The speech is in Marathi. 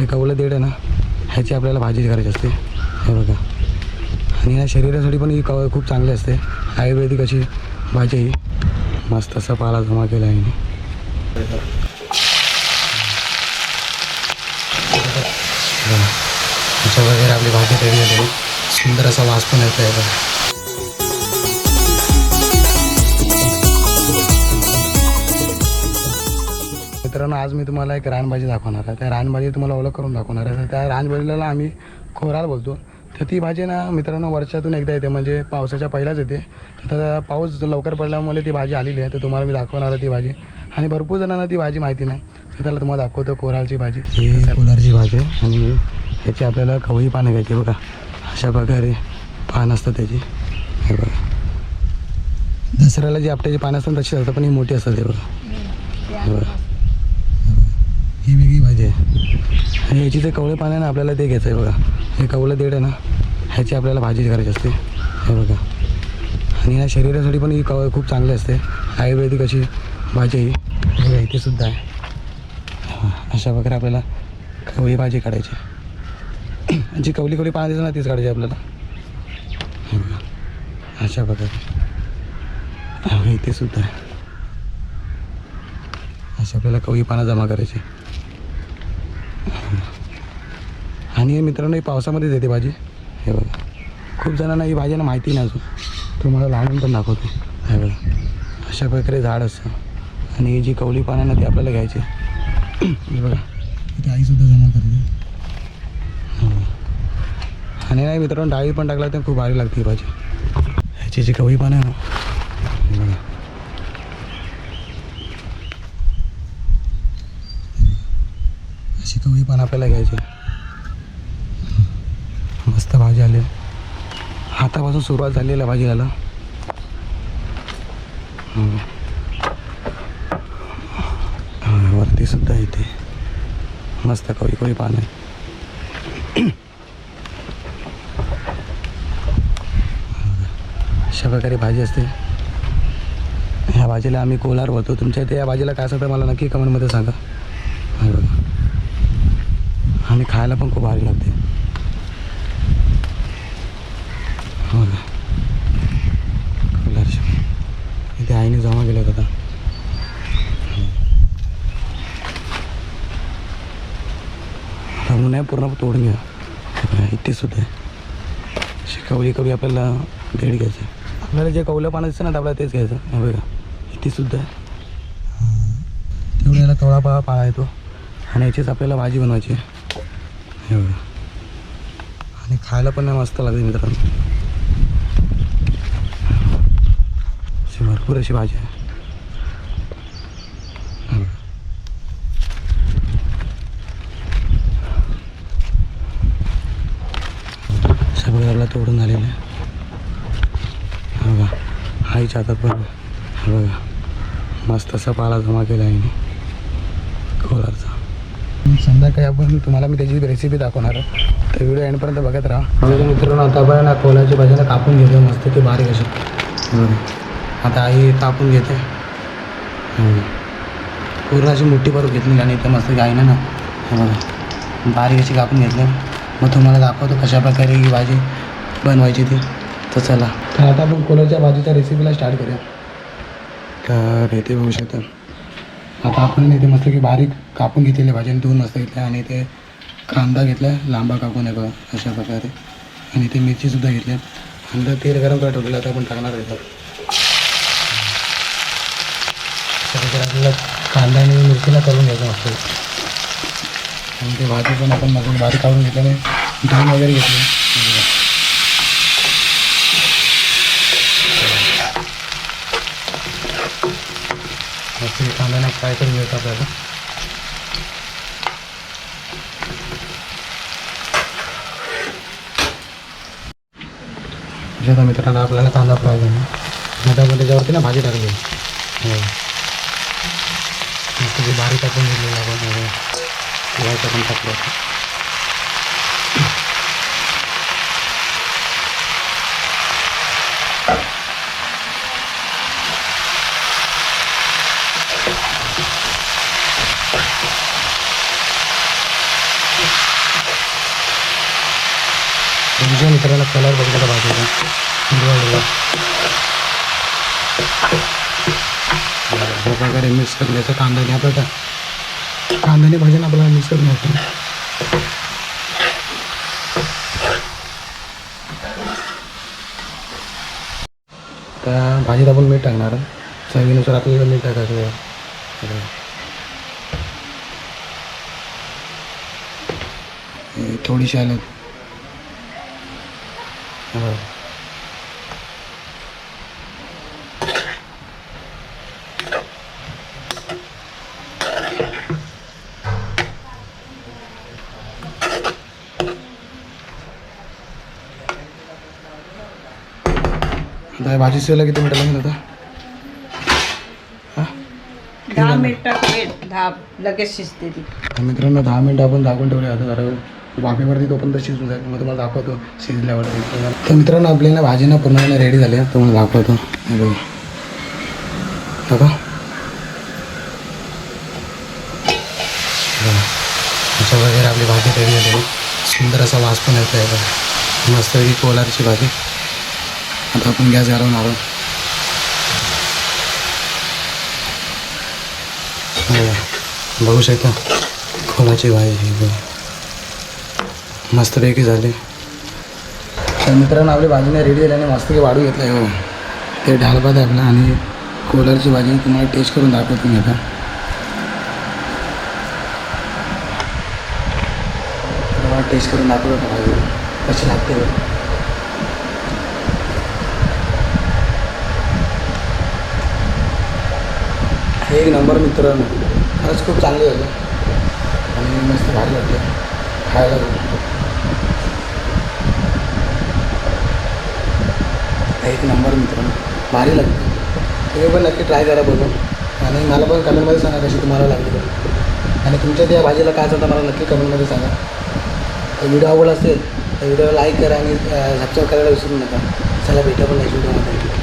हे कवलं देड आहे ना ह्याची आपल्याला भाजी करायची असते. हे बघा. आणि ह्या शरीरासाठी पण ही कव खूप चांगली असते. आयुर्वेदिक अशी भाजी आहे ही. मस्त असा पाला जमा केला आहे अशा वगैरे आपली भाजी रेडी झाली. सुंदर असा वास पण येतो आहे मित्रांनो आज मी तुम्हाला एक रानभाजी दाखवणार आहे. त्या रानभाजी तुम्हाला ओळख करून दाखवणार आहे. तर त्या रानभाजीला आम्ही खोराल बोलतो. तर ती भाजी ना मित्रांनो वर्षातून एकदा येते. म्हणजे पावसाच्या पहिलाच येते. तर पाऊस लवकर पडल्यामुळे ती भाजी आलेली आहे. तर तुम्हाला मी दाखवणार आहे ती भाजी. आणि भरपूर जणांना ती भाजी माहिती नाही. तर त्याला तुम्हाला दाखवतो कोराळची भाजी. ही भाजी आहे. आणि ह्याची आपल्याला खवळी पानं घ्यायची बघा. अशा प्रकारे पान असतं त्याची. हे बघा. दसऱ्याला जी आपट्याची पानं असतात तशी असतात पण ही मोठी असतात हे बघा. हे बघा. ही वेगळी भाजी आहे. आणि याची जे कवळे पाणी आहे ना आपल्याला ते घ्यायचं आहे बघा. हे कवलं देड आहे ना ह्याची आपल्याला भाजी करायची असते. हे बघा. आणि ह्या शरीरासाठी पण ही कव खूप चांगली असते. आयुर्वेदिक अशी भाजी आहे ही. बघा इथे सुद्धा आहे. अशा प्रकारे आपल्याला कवळी भाजी काढायची जी कवली कवली पानं दिसत ना तीच काढायची आपल्याला. बघा. अशा प्रकारे. इथे सुद्धा आहे. अशी आपल्याला कवळी पानं जमा करायची आणि मित्रांनो ही पावसामध्येच येते भाजी. हे बघा. खूप जणांना ही भाजीनं माहिती नाही अजून. तुम्हाला लावून पण दाखवतो. हे बघा. अशा प्रकारे झाड असतं. आणि ही जी कवली पानं ना ती आपल्याला घ्यायची हे बघा. इथे आईसुद्धा जमा करते. आणि नाही मित्रांनो डाळी पण टाकला तर खूप भारी लागते ही भाजी. ह्याची जी कवळी पानं आहे ना हे बघा. अशी आपल्याला घ्यायचे. मस्त भाजी आली हातापासून सुरुवात झालेली आहे भाजी आला हा, वरती सुद्धा इथे मस्त कवी कवी पान आहे. अशा प्रकारे भाजी असते. ह्या भाजीला आम्ही कोलार बोलतो. तुमच्या इथे या भाजीला काय असतं मला नक्की कमेंटमध्ये सांगा हे बघा आणि खायला पण खूप भारी लागते. हो ना. इथे आईने जमा केलं होतं आता. नाही आहे पूर्ण तोडून घ्या. इथे सुद्धा अशी कवळी कवळी आपल्याला देड घ्यायचं. आपल्याला जे कवलं पानं दिसतं ना आपल्याला तेच घ्यायचं. हे बघा इथे सुद्धा तेवढ्याला तेवढं कवळा पाळा येतो. आणि याचीच आपल्याला भाजी बनवायची एवढं. आणि खायला पण मस्त लागते मित्रांनो. अशी भरपूर अशी भाजी आहे. सगळ्याला सगळं तोडून झालेलं आहे. बघा. आईच्या हातात पण बघा. मस्त असा पाला जमा केला आहे मी संध्याकाळी आपण तुम्हाला मी त्याची रेसिपी दाखवणार आहे. तर व्हिडिओ एंडपर्यंत बघत राहा. म्हणजे मित्रांनो आता आपण ना कोलाची भाजीला कापून घेतो मस्त की बारीक अशी. हे. आता आई कापून घेते. हे. पूर्ण अशी मोठी भरून घेतली आणि इथं मस्त आईनं ना. हे बघा बारीक अशी कापून घेतली. मग तुम्हाला दाखवतो कशा प्रकारे ही भाजी बनवायची ती. तर चला. तर आता आपण कोलाच्या भाजीच्या रेसिपीला स्टार्ट करूया. तर इथे बघू शकता. आता आपण इथे मस्त की बारीक कापून घेतलेले भाजी आणि धुवून मस्त घेतल्या आणि इथे कांदा घेतला लांबा कापून आहे बघा अशा प्रकारे. आणि इथे मिरचीसुद्धा घेतल्या. आणि तेल गरम करा ठेवलेलं आता आपण टाकणार आहे आपल्याला कांदा आणि मिरचीला करून घ्यायचं मस्त. आणि ते भाजी पण आपण मस्त बारीक काढून घेतल्याने धुवून वगैरे घेतली. मस्त कांद्याने फ्राय करून घ्यायचं आपल्याला? आता मित्रांनो आपल्याला कांदा फ्राय झाला आता त्याच्यावरती ना भाजी टाकली. हो. मस्त ते बारीक टाकून घेतलेलं हो. आपण टाकलं. भाजी कलर बघायला भाजीचा हिरवा हिरवा अशा प्रकारे मिक्स करून घ्यायचं. कांद्याने आपल्याला कांद्याने भाजीनं आपल्याला मिक्स करून घ्यायचं. त्या भाजीत आपण मीठ टाकणार. चवीनुसार आपल्याला मीठ टाकायचं थोडीशी आलं. आता हे भाजी शिजायला किती मिनिटं लागेल आता? दहा मिनिटात दहा लगेच शिजते ती. तर मित्रांनो दहा मिनटं आपण दाखवून ठेवले आता जरा वाफेवरती तोपर्यंत शिजू जाईल मग तुम्हाला दाखवतो शिजल्यावर. तर मित्रांनो आपल्याला भाजीनं भाजी ना पूर्णपणे रेडी झाली. आहे तुम्हाला दाखवतो. बघा. अशा वगैरे आपली भाजी रेडी झाली. सुंदर असा वास पण येतो आहे मस्त मस्तपैकी कोलारची भाजी. आता आपण गॅस घालून आलो. बघू. शकता. खोलाची भाजी ही मस्तपैकी झाली. तर मित्रांनो आपली भाजीने रेडी झाल्याने मस्तपैकी वाढू घेतलं आहे हो. ते ढालभात आहे आपला आणि कोलरची भाजी तुम्हाला टेस्ट करून दाखवतो मी आता. तुम्हाला टेस्ट करून दाखवतो भाजी. कशी लागते हे एक नंबर मित्रांनो. खरंच खूप चांगली झाली आणि मस्त भारी वाटते खायला एक नंबर मित्रांनो. भारी लागते तुम्ही पण नक्की ट्राय करा बघून. आणि मला पण कमेंटमध्ये सांगा कशी तुम्हाला लागली. आणि तुमच्या त्या भाजीला काय चालतं मला नक्की कमेंटमध्ये सांगा. तर व्हिडिओ आवड असेल तर व्हिडिओ लाईक करा आणि सबस्क्राईब करायला विसरू नका. चला भेटा पण नेक्स्ट व्हिडिओमध्ये